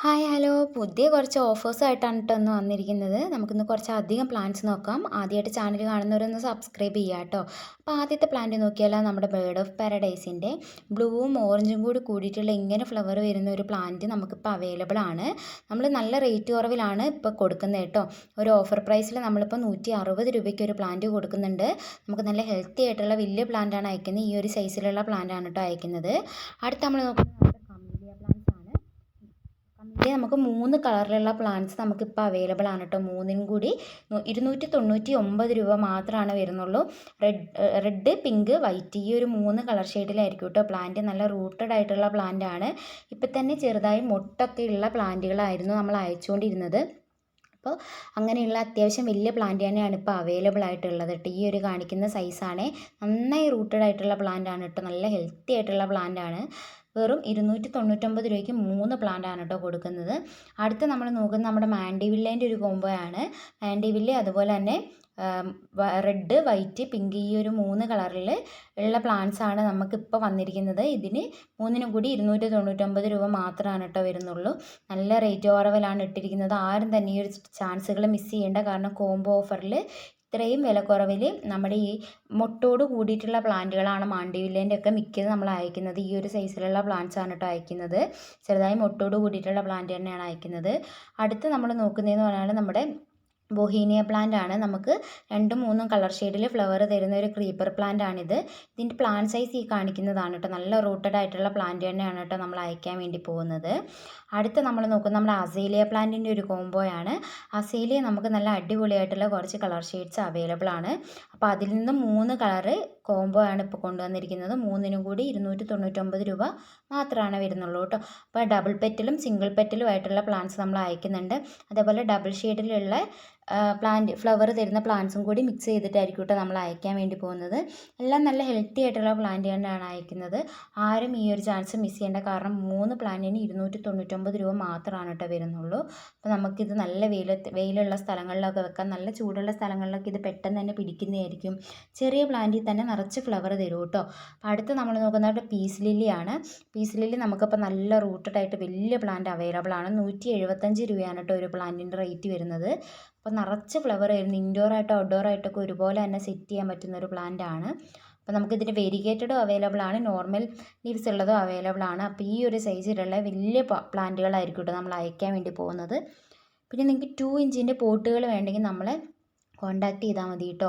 Hi hello പുതിയ കുറച്ച് ഓഫേഴ്സായിട്ടാണ് കേട്ടോ ഒന്ന് വന്നിരിക്കുന്നത്. നമുക്കിന്ന് കുറച്ച് അധികം പ്ലാന്റ്സ് നോക്കാം. ആദ്യമായിട്ട് ചാനൽ കാണുന്നവരൊന്ന് സബ്സ്ക്രൈബ് ചെയ്യുക കേട്ടോ അപ്പോൾ ആദ്യത്തെ പ്ലാന്റ് നോക്കിയാലോ നമ്മുടെ ബേർഡ് ഓഫ് പാരഡൈസിന്റെ ബ്ലൂവും ഓറഞ്ചും കൂടി കൂടിയിട്ടുള്ള ഇങ്ങനെ ഫ്ലവർ വരുന്ന ഒരു പ്ലാന്റ് നമുക്കിപ്പോൾ അവൈലബിൾ ആണ്. നമ്മൾ നല്ല റേറ്റ് കുറവിലാണ് ഇപ്പോൾ കൊടുക്കുന്നത് കേട്ടോ ഒരു ഓഫർ പ്രൈസിൽ നമ്മളിപ്പോൾ നൂറ്റി അറുപത് രൂപയ്ക്ക് ഒരു പ്ലാന്റ് കൊടുക്കുന്നുണ്ട്. നമുക്ക് നല്ല ഹെൽത്തി ആയിട്ടുള്ള വലിയ പ്ലാന്റാണ് അയക്കുന്നത്. ഈ ഒരു സൈസിലുള്ള പ്ലാന്റാണ് കേട്ടോ അയക്കുന്നത്. അടുത്ത് നമ്മൾ നോക്കുന്നത് ഇതിൽ നമുക്ക് മൂന്ന് കളറിലുള്ള പ്ലാന്റ്സ് നമുക്കിപ്പോൾ അവൈലബിൾ ആണ് കേട്ടോ മൂന്നിനും കൂടി ഇരുന്നൂറ്റി തൊണ്ണൂറ്റി ഒമ്പത് രൂപ മാത്രമാണ് വരുന്നുള്ളൂ. റെഡ് റെഡ് പിങ്ക് വൈറ്റ് ഈ ഒരു മൂന്ന് കളർ ഷെയ്ഡിലായിരിക്കും കേട്ടോ പ്ലാന്റ് നല്ല റൂട്ടഡ് ആയിട്ടുള്ള പ്ലാന്റ് ആണ്. ഇപ്പം തന്നെ ചെറുതായി മൊട്ടൊക്കെയുള്ള പ്ലാന്റുകളായിരുന്നു നമ്മൾ അയച്ചുകൊണ്ടിരുന്നത്. അപ്പോൾ അങ്ങനെയുള്ള അത്യാവശ്യം വലിയ പ്ലാന്റ് തന്നെയാണ് ഇപ്പോൾ അവൈലബിൾ ആയിട്ടുള്ളത് കേട്ടോ. ഈ ഒരു കാണിക്കുന്ന സൈസാണ് നന്നായി റൂട്ടഡ് ആയിട്ടുള്ള പ്ലാന്റ് ആണ് കേട്ടോ. നല്ല ഹെൽത്തി ആയിട്ടുള്ള പ്ലാന്റ് ആണ്. വെറും ഇരുന്നൂറ്റി തൊണ്ണൂറ്റൊമ്പത് രൂപയ്ക്ക് മൂന്ന് പ്ലാന്റ് ആണ് കേട്ടോ കൊടുക്കുന്നത്. അടുത്ത് നമ്മൾ നോക്കുന്നത് നമ്മുടെ മാൻഡിവില്ലേന്റെ ഒരു കോംബോ ആണ്. മാൻഡിവില്ലെ അതുപോലെ തന്നെ റെഡ് വൈറ്റ് പിങ്ക് ഈ ഒരു മൂന്ന് കളറിൽ ഉള്ള പ്ലാന്റ്സ് ആണ് നമുക്കിപ്പോൾ വന്നിരിക്കുന്നത്. ഇതിന് മൂന്നിനും കൂടി ഇരുന്നൂറ്റി തൊണ്ണൂറ്റൊമ്പത് രൂപ മാത്രമാണ് കേട്ടോ വരുന്നുള്ളൂ. നല്ല റേറ്റ് കുറവിലാണ് ഇട്ടിരിക്കുന്നത്. ആരും തന്നെ ഈ ഒരു ചാൻസുകൾ മിസ് ചെയ്യേണ്ട. കാരണം കോംബോ ഓഫറിൽ ഇത്രയും വിലക്കുറവിൽ നമ്മുടെ ഈ മുട്ടോട് കൂടിയിട്ടുള്ള പ്ലാന്റുകളാണ് മാണ്ടിവില്ലേന്റെ ഒക്കെ മിക്കത് നമ്മൾ അയക്കുന്നത്. ഈ ഒരു സൈസിലുള്ള പ്ലാന്റ്സ് ആണ് കേട്ടോ അയക്കുന്നത്. ചെറുതായി മുട്ടോട് കൂടിയിട്ടുള്ള പ്ലാന്റ് തന്നെയാണ് അയക്കുന്നത്. അടുത്ത് നമ്മൾ നോക്കുന്നതെന്ന് പറഞ്ഞാൽ നമ്മുടെ ബൊഹീനിയ പ്ലാന്റ് ആണ്. നമുക്ക് രണ്ടും മൂന്നും കളർ ഷെയ്ഡിൽ ഫ്ലവർ തരുന്ന ഒരു ക്രീപ്പർ പ്ലാന്റ് ആണിത്. ഇതിന്റെ പ്ലാന്റ് സൈസ് ഈ കാണിക്കുന്നതാണ് കേട്ടോ നല്ല റൂട്ടഡ് ആയിട്ടുള്ള പ്ലാന്റ് തന്നെയാണ് കേട്ടോ നമ്മൾ അയക്കാൻ വേണ്ടി പോകുന്നത്. അടുത്ത് നമ്മൾ നോക്കുന്നത് നമ്മുടെ അസേലിയ പ്ലാന്റിന്റെ ഒരു കോംബോയാണ് അസേലിയ നമുക്ക് നല്ല അടിപൊളിയായിട്ടുള്ള കുറച്ച് കളർ ഷെയ്ഡ്സ് അവൈലബിൾ ആണ്. അപ്പോൾ അതിൽ നിന്ന് മൂന്ന് കളറ് കോംബോ ആണ് ഇപ്പോൾ കൊണ്ടുവന്നിരിക്കുന്നത്. മൂന്നിനും കൂടി ഇരുന്നൂറ്റി തൊണ്ണൂറ്റൊമ്പത് രൂപ മാത്രമാണ് വരുന്നുള്ളൂ കേട്ടോ. അപ്പോൾ ഡബിൾ പെറ്റിലും സിംഗിൾ പെറ്റിലും ആയിട്ടുള്ള പ്ലാന്റ്സ് നമ്മൾ അയക്കുന്നുണ്ട്. അതേപോലെ ഡബിൾ ഷെയ്ഡിലുള്ള പ്ലാന്റ് ഫ്ലവർ തരുന്ന പ്ലാന്റ്സും കൂടി മിക്സ് ചെയ്തിട്ടായിരിക്കും കേട്ടോ നമ്മൾ അയക്കാൻ വേണ്ടി പോകുന്നത്. എല്ലാം നല്ല ഹെൽത്തി ആയിട്ടുള്ള പ്ലാന്റ് തന്നെയാണ് അയക്കുന്നത്. ആരും ഈ ഒരു ചാൻസ് മിസ് ചെയ്യേണ്ട കാരണം മൂന്ന് പ്ലാന്റിന് ഇരുന്നൂറ്റി തൊണ്ണൂറ്റൊമ്പത് രൂപ മാത്രമാണ് കേട്ടോ വരുന്നുള്ളൂ. അപ്പോൾ നമുക്കിത് നല്ല വെയിൽ വെയിലുള്ള സ്ഥലങ്ങളിലൊക്കെ വെക്കാം. നല്ല ചൂടുള്ള സ്ഥലങ്ങളിലൊക്കെ ഇത് പെട്ടെന്ന് തന്നെ പിടിക്കുന്നതായിരിക്കും ചെറിയ പ്ലാന്റിൽ തന്നെ നിറച്ച് ഫ്ലവർ തരും കേട്ടോ. അപ്പോൾ അടുത്ത് നമ്മൾ നോക്കുന്നത് പീസ് ലില്ലിയാണ് പീസ് ലില്ലി നമുക്കിപ്പോൾ നല്ല റൂട്ടഡ് ആയിട്ട് വലിയ പ്ലാന്റ് അവൈലബിൾ ആണ്. നൂറ്റി എഴുപത്തഞ്ച് രൂപയാണ് കേട്ടോ ഒരു പ്ലാന്റിന്റെ റേറ്റ് വരുന്നത്. അപ്പോൾ നിറച്ച് ഫ്ലവർ വരുന്നു ഇൻഡോർ ആയിട്ടോ ഔട്ട്ഡോർ ആയിട്ടൊക്കെ ഒരുപോലെ തന്നെ സെറ്റ് ചെയ്യാൻ പറ്റുന്ന ഒരു പ്ലാന്റ് ആണ്. അപ്പോൾ നമുക്കിതിന് വെരിഗേറ്റഡും അവൈലബിൾ ആണ്. നോർമൽ ലീവ്സ് ഉള്ളതും അവൈലബിൾ ആണ്. അപ്പോൾ ഈ ഒരു സൈസിലുള്ള വലിയ പ്ലാന്റുകളായിരിക്കും കേട്ടോ നമ്മൾ അയക്കാൻ വേണ്ടി പോകുന്നത്. പിന്നെ നിങ്ങൾക്ക് ടു ഇഞ്ചിന്റെ പോട്ടുകൾ വേണമെങ്കിൽ നമ്മളെ കോണ്ടാക്ട് ചെയ്താൽ മതി കേട്ടോ.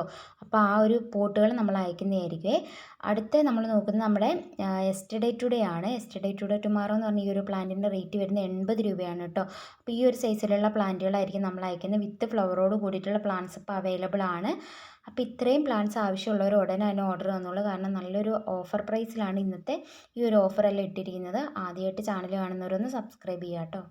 അപ്പോൾ ആ ഒരു പോട്ടുകൾ നമ്മൾ അയക്കുന്നതായിരിക്കും അടുത്ത നമ്മൾ നോക്കുന്നത് നമ്മുടെ എസ്റ്റർഡേ ടുഡേ ആണ്. എസ്റ്റർഡേ ടുഡേ ടുമാറോ എന്ന് പറഞ്ഞ ഈ ഒരു പ്ലാന്റിന്റെ റേറ്റ് വരുന്നത് എൺപത് രൂപയാണ് കേട്ടോ. അപ്പോൾ ഈ ഒരു സൈസിലുള്ള പ്ലാന്റുകളായിരിക്കും നമ്മൾ അയക്കുന്നത്. വിത്ത് ഫ്ലവറോട് കൂടിയിട്ടുള്ള പ്ലാന്റ്സ് ഇപ്പോൾ അവൈലബിൾ ആണ്. അപ്പോൾ ഇത്രയും പ്ലാന്റ്സ് ആവശ്യമുള്ളവർ ഉടനെ തന്നെ ഓർഡർ തന്നോളൂ. കാരണം നല്ലൊരു ഓഫർ പ്രൈസിലാണ് ഇന്നത്തെ ഈ ഒരു ഓഫറെല്ലാം ഇട്ടിരിക്കുന്നത്. ആദ്യമായിട്ട് ചാനൽ കാണുന്നവരൊന്ന് സബ്സ്ക്രൈബ് ചെയ്യാം കേട്ടോ.